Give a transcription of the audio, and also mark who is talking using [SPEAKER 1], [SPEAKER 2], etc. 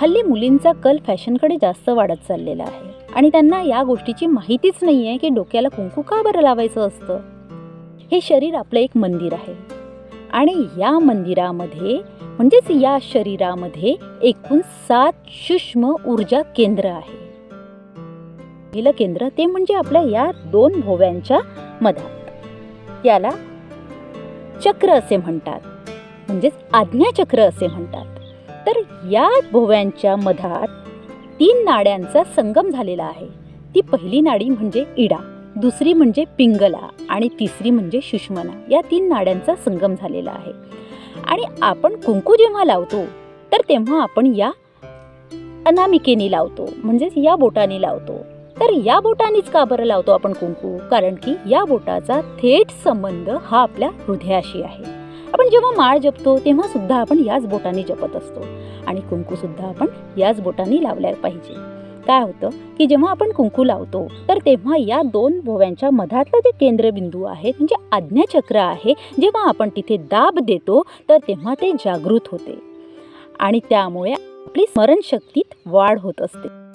[SPEAKER 1] हल्ली मुलींचा कल फॅशनकडे जास्त वाढत चाललेला आहे. आणि त्यांना या गोष्टीची माहितीच नाही आहे की डोक्याला कुंकू का बरं लावायचं असतं? हे शरीर आपलं एक मंदिर आहे. आणि या मंदिरामध्ये म्हणजेच या शरीरामध्ये एकूण सात सूक्ष्म ऊर्जा केंद्र आहे. पहिलं केंद्र ते म्हणजे आपल्या या दोन भोव्यांच्या मधात. याला चक्र असे म्हणतात. म्हणजेच आज्ञाचक्र असे म्हणतात. तर या भोव्यांच्या मधात तीन नाड्यांचा संगम झालेला आहे. ती पहिली नाडी म्हणजे इडा दुसरी म्हणजे पिंगला आणि तिसरी म्हणजे सुषमना या तीन नाड्यांचा संगम झालेला आहे. आणि आपण कुंकू जेव्हा लावतो तर तेव्हा आपण या अनामिकेने लावतो म्हणजेच या बोटाने लावतो. तर या बोटानेच का बरं लावतो आपण कुंकू? कारण की या बोटाचा थेट संबंध हा आपल्या हृदयाशी आहे. आपण जेव्हा माळ जपतो तेव्हा सुद्धा आपण याच बोटाने जपत असतो. आणि कुंकू सुद्धा आपण याच बोटाने लावल्या पाहिजे. काय होतं की जेव्हा आपण कुंकू लावतो तर तेव्हा या दोन भोव्यांच्या मधातलं जे केंद्रबिंदू आहे म्हणजे आज्ञाचक्र आहे जेव्हा आपण तिथे दाब देतो तर तेव्हा ते जागृत होते. आणि त्यामुळे आपली स्मरणशक्तीत वाढ होत असते.